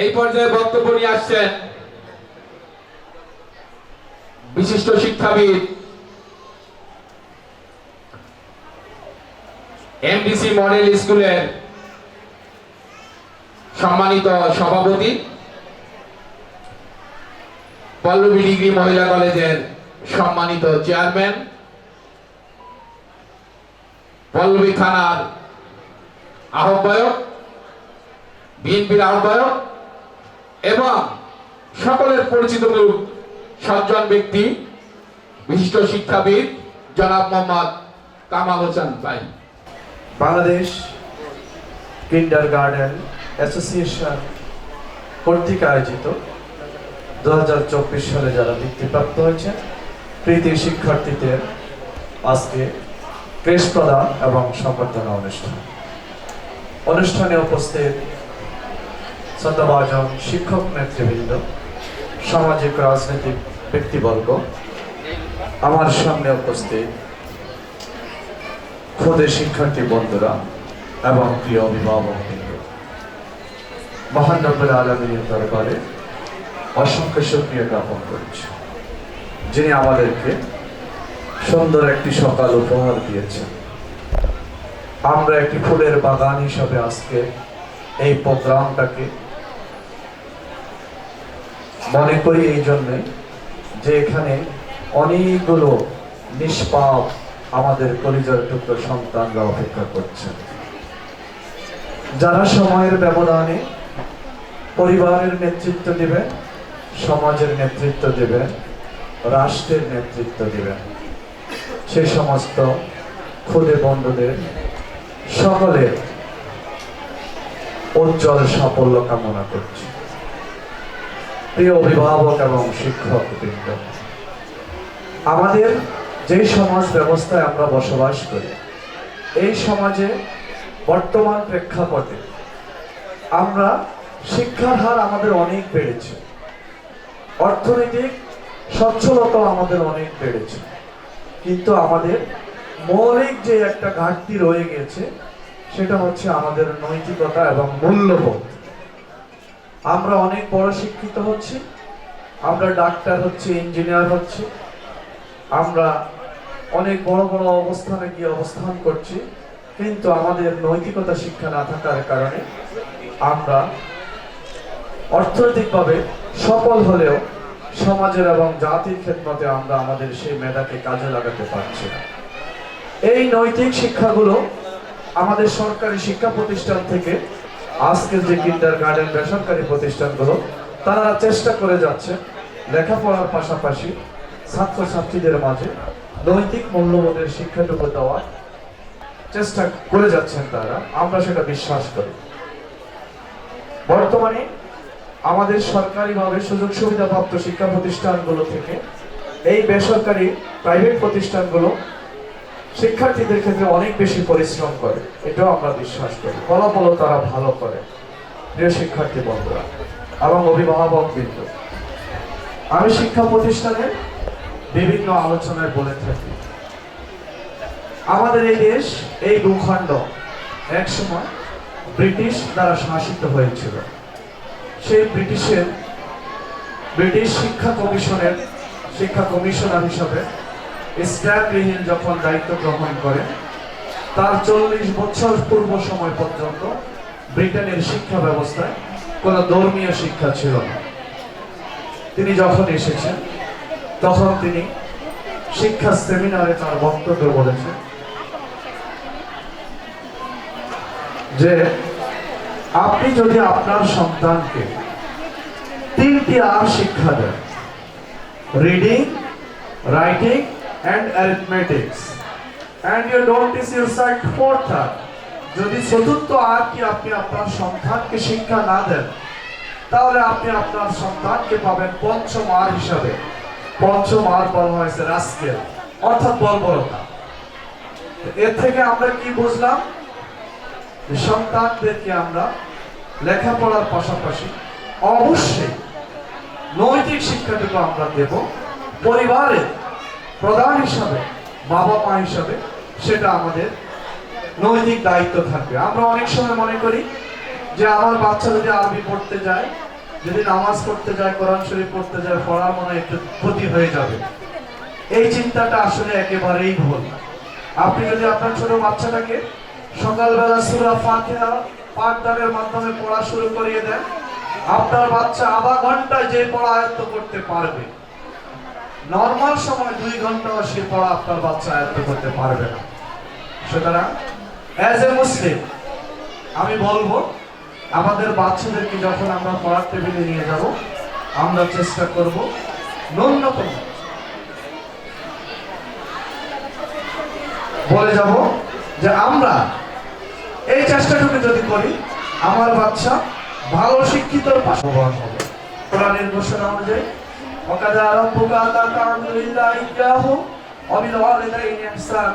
এই পর্যায়ে বক্তব্য নিয়ে আসছেন বিশিষ্ট শিক্ষাবিদ, এমডিসি মডেল স্কুলের সম্মানিত সভাপতি, পল্লবী ডিগ্রি মহিলা কলেজের সম্মানিত চেয়ারম্যান, পল্লবী থানার আহ্বায়ক, বিএনপির আহ্বায়ক এবং সকলের পরিচিত মুখ সজ্জন ব্যক্তি, বিশিষ্ট শিক্ষাবিদ জনাব মোহাম্মদ কামাল হোসেন ভাই। বাংলাদেশ কিন্ডার গার্ডেন অ্যাসোসিয়েশন কর্তৃক আয়োজিত দু হাজার চব্বিশ সালে যারা বৃত্তিপ্রাপ্ত হয়েছেন প্রীতি শিক্ষার্থীদের আজকে ক্রেশ প্রদান এবং সম্বর্ধনা অনুষ্ঠান। অনুষ্ঠানে উপস্থিত শ্রদ্ধাভাজন শিক্ষক নেতৃবৃন্দ, সামাজিক রাজনৈতিক ব্যক্তিবর্গ, আমার সামনে উপস্থিত খোদে শিক্ষার্থী বন্ধুরা এবং প্রিয় অভিভাবক মহান রব্বুল আলমীর দরবারে অসংখ্য সুক্রিয়া জ্ঞাপন করছি, যিনি আমাদেরকে সুন্দর একটি সকাল উপহার দিয়েছেন। আমরা একটি ফুলের বাগান হিসাবে আজকে এই প্রোগ্রামটাকে মনে করি এই জন্যে যে এখানে অনেকগুলো নিষ্পাপ আমাদের পরিচয় টুকরো সন্তানরা অপেক্ষা করছেন যারা সময়ের ব্যবধানে পরিবারের নেতৃত্ব দিবেন সমাজের নেতৃত্ব দিবেন রাষ্ট্রের নেতৃত্ব দিবেন সে সমস্ত খুদে বন্ধুদের সকলের উজ্জ্বল সাফল্য কামনা করছি। প্রিয় অভিভাবক এবং শিক্ষক বৃন্দ, আমাদের যে সমাজ ব্যবস্থায় আমরা বসবাস করি, এই সমাজে বর্তমান প্রেক্ষাপটে আমরা শিক্ষার হার আমাদের অনেক বেড়েছে, অর্থনৈতিক সচ্ছলতা আমাদের অনেক বেড়েছে, কিন্তু আমাদের মৌলিক যে একটা ঘাটতি রয়ে গেছে, সেটা হচ্ছে আমাদের নৈতিকতা এবং মূল্যবোধ। আমরা অনেক বড় শিক্ষিত হচ্ছি, আমরা ডাক্তার হচ্ছি ইঞ্জিনিয়ার হচ্ছি, আমরা অনেক বড় বড় অবস্থানে গিয়ে অবস্থান করছি, কিন্তু আমাদের নৈতিকতা শিক্ষা না থাকার কারণে আমরা অর্থনৈতিকভাবে সফল হলেও সমাজের এবং জাতির ক্ষেত্রতে আমরা আমাদের সেই মেধাকে কাজে লাগাতে পারছি না। এই নৈতিক শিক্ষাগুলো আমাদের সরকারি শিক্ষা প্রতিষ্ঠান থেকে আজকের যে কিন্ডার গার্ডেন বেসরকারি প্রতিষ্ঠানগুলো, তারা চেষ্টা করে যাচ্ছে লেখাপড়ার পাশাপাশি ছাত্রছাত্রীদের মাঝে নৈতিক মূল্যবোধের শিক্ষাটুকু দেওয়ার চেষ্টা করে যাচ্ছেন তারা। আমরা সেটা বিশ্বাস করি। বর্তমানে আমাদের সরকারিভাবে সুযোগ সুবিধাপ্রাপ্ত শিক্ষা প্রতিষ্ঠানগুলো থেকে এই বেসরকারি প্রাইভেট প্রতিষ্ঠানগুলো শিক্ষার্থীদের ক্ষেত্রে অনেক বেশি পরিশ্রম করে, এটাও আমরা বিশ্বাস করি। ফলাফলও তারা ভালো করে। প্রিয় শিক্ষার্থী বন্ধুরা, এবং অভিভাবক বৃন্দ, আমি শিক্ষা প্রতিষ্ঠানে বিভিন্ন আলোচনায় বলে থাকি। আমাদের এই দেশ, এই ভূখণ্ড এক সময় ব্রিটিশ দ্বারা শাসিত হয়েছিল। সেই ব্রিটিশের, ব্রিটিশ শিক্ষা কমিশনের, শিক্ষা কমিশনার হিসাবে স্ট্যাবলিহিন যখন দায়িত্ব গ্রহণ করেন তার চল্লিশ বছর পূর্ব সময় পর্যন্ত ব্রিটেনের শিক্ষা ব্যবস্থায় কোনো ধর্মীয় শিক্ষা ছিল না। তিনি যখন এসেছেন, তখন তিনি শিক্ষা সেমিনারে তার বক্তব্য বলেছেন যে, আপনি যদি আপনার সন্তানকে তিনটি আর শিক্ষা দেন reading writing arithmetics and you don't teach your side fourth R যদি চতুর্থ আর কি আপনি আপনার সন্তানকে শিক্ষা না দেন, তাহলে আপনি আপনার সন্তানকে পাবেন পঞ্চম আর হিসাবে। পঞ্চম আর বলা হয়েছে রাস্কেল, অর্থাৎ বর্বরতা। এর থেকে আমরা কি বুঝলাম? সন্তানদেরকে আমরা লেখাপড়ার পাশাপাশি অবশ্যই নৈতিক শিক্ষাটুকু আমরা দেব পরিবারের প্রধান হিসাবে, বাবা মা হিসাবে সেটা আমাদের নৈতিক দায়িত্ব থাকবে। আমরা অনেক সময় মনে করি যে আমার বাচ্চা যদি আরবি পড়তে যায়, যদি নামাজ পড়তে যায়, কোরআন শরীফ পড়তে যায়, পড়ার মনে একটু ক্ষতি হয়ে যাবে। এই চিন্তাটা আসলে একেবারেই ভুল। আপনি যদি আপনার ছোট বাচ্চাটাকে সকালবেলা সুরা ফাতিহা পাঠদানের মাধ্যমে পড়া শুরু করিয়ে দেন, আপনার বাচ্চা আধা ঘন্টায় যে পড়া আয়ত্ত করতে পারবে নর্মাল সময় দুই ঘন্টাও সে পড়া আপনার বাচ্চা আয়ত্ত করতে পারবে না। সুতরাং অ্যাজ এ মুসলিম আমি বলব, আমাদের বাচ্চাদেরকে যখন আমরা পড়ার টেবিলে নিয়ে যাব, আমরা চেষ্টা করব ন্যূনতম। বলে যাব যে আমরা এই চেষ্টাটুকু যদি করি, আমার বাচ্চা ভালো শিক্ষিত পাশাপাশি হবে কোরআনের ঘোষণা অনুযায়ী وكذا ربك ألا تعبد إلا إياه وبالوالدين إحسان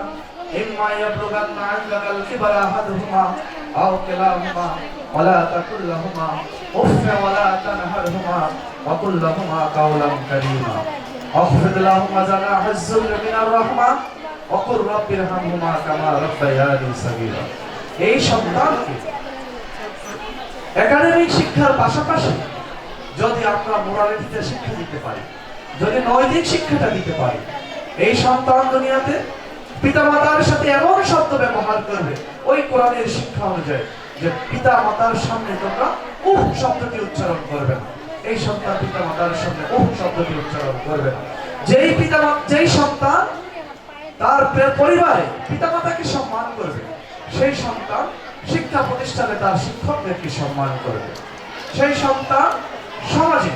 إما يبلغن عندك الكبر أحدهما أو كلاهما ولا تقل لهما أف ولا تنهرهما وقل لهما قولا كريما واخفض لهما جناح الذل من الرحمة وقل رب ارحمهما كما ربياني صغيرا এই সন্তানকে একাডেমিক শিক্ষার পাশাপাশি যদি আমরা মোরালিটিতে শিক্ষা দিতে পারি, যদি নৈতিক শিক্ষাটা দিতে পারি, এই সন্তান দুনিয়াতে পিতামাতার সাথে এমন শব্দ ব্যবহার করবে, ওই কোরআনের শিক্ষা অনুযায়ী যে পিতা মাতার সামনে তোমরা উহ শব্দটি উচ্চারণ করবে না। এই সন্তান পিতা মাতার সামনে উহ শব্দটি উচ্চারণ করবে না। যেই পিতা যেই সন্তান তার পরিবারে পিতামাতাকে সম্মান করবে, সেই সন্তান শিক্ষা প্রতিষ্ঠানে তার শিক্ষকদেরকে সম্মান করবে। সেই সন্তান সমাজে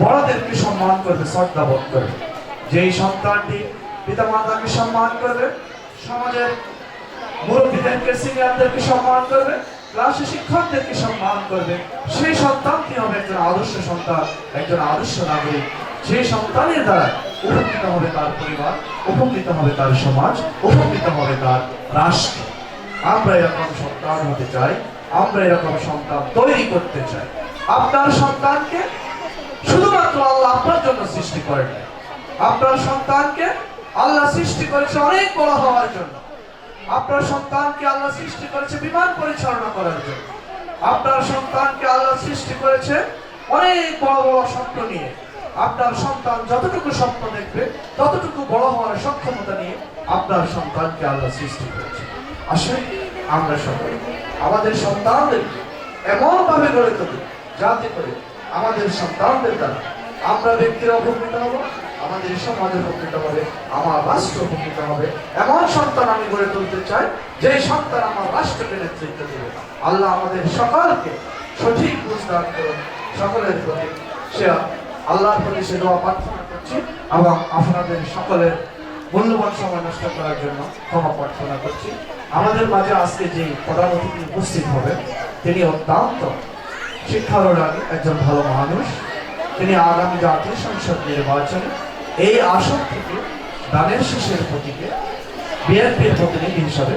বড়দেরকে সম্মান করবে, শ্রদ্ধা বোধ করবে। যেই সন্তানটি পিতামাতাকে সম্মান করবে, সমাজের মুরব্বীদেরকে, সিনিয়রদেরকে সম্মান করবে, ক্লাসে শিক্ষকদেরকে সম্মান করবে, সেই সন্তানটি হবে একজন আদর্শ সন্তান, একজন আদর্শ নাগরিক। সেই সন্তানের দ্বারা উপকৃত হবে তার পরিবার, উপকৃত হবে তার সমাজ, উপকৃত হবে তার রাষ্ট্র। আমরা এরকম সন্তান হতে চাই, আমরা এরকম সন্তান তৈরি করতে চাই। আপনার সন্তানকে শুধুমাত্র আল্লাহ আপনার জন্য সৃষ্টি করেন আপনার সন্তানকে আল্লাহ সৃষ্টি করেছে অনেক বড় হওয়ার জন্য। আপনার সন্তানকে আল্লাহ সৃষ্টি করেছে বিমান পরিচালনা করার জন্য। আপনার সন্তানকে আল্লাহ সৃষ্টি করেছে অনেক বড় বড় স্বপ্ন নিয়ে। আপনার সন্তান যতটুকু স্বপ্ন দেখবে, ততটুকু বড় হওয়ার সক্ষমতা নিয়ে আপনার সন্তানকে আল্লাহ সৃষ্টি করেছে। আসলে আমরা সকলে, আমাদের সন্তানদের এমন ভাবে গড়ে তুলি। যাতে করে আমাদের সন্তানদের দ্বারা আমরা ব্যক্তিরা উপকৃত হব, আমাদের সমাজ উপকৃত হবে, আমার রাষ্ট্র উপকৃত হবে। এমন সন্তান আমি গড়ে তুলতে চাই যে সন্তান আমার রাষ্ট্রকে নেতৃত্ব দেবে। আল্লাহ আমাদের সকলকে সঠিক বুঝদান করুন, সকলের প্রতি সে আল্লাহর প্রতি সে দোয়া প্রার্থনা করছি এবং আপনাদের সকলের মূল্যবান সময় নষ্ট করার জন্য ক্ষমা প্রার্থনা করছি। আমাদের মাঝে আজকে যে প্রধান অতিথি উপস্থিত হবে, তিনি অত্যন্ত শিক্ষানুরাগী একজন ভালো মানুষ, তিনি আগামী জাতীয় সংসদ নির্বাচনে এই আসন থেকে দানের শীষের প্রতীকে, বিএনপির প্রতিনিধি হিসাবে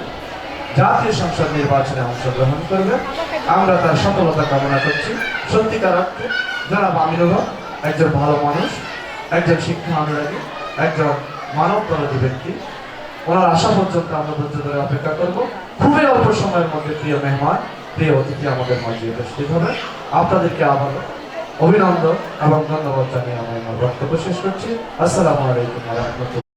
জাতীয় সংসদ নির্বাচনে অংশগ্রহণ করবে আমরা তার সফলতা কামনা করছি। সত্যিকার অর্থে যারা আমিনুল হক, একজন ভালো মানুষ, একজন শিক্ষা অনুরাগী, একজন মানব ব্যক্তি। ওনার আসা পর্যন্ত আমরা ধৈর্য ধরে অপেক্ষা করব। খুবই অল্প সময়ের মধ্যে প্রিয় মেহমান প্রিয় অতিথি আমাদের মাঝে উপস্থিত হবে আপনাদেরকে আবার অভিনন্দন এবং ধন্যবাদ জানিয়ে আমি আমার বক্তব্য শেষ করছি। আসসালামু আলাইকুম রহমতুল্লাহ।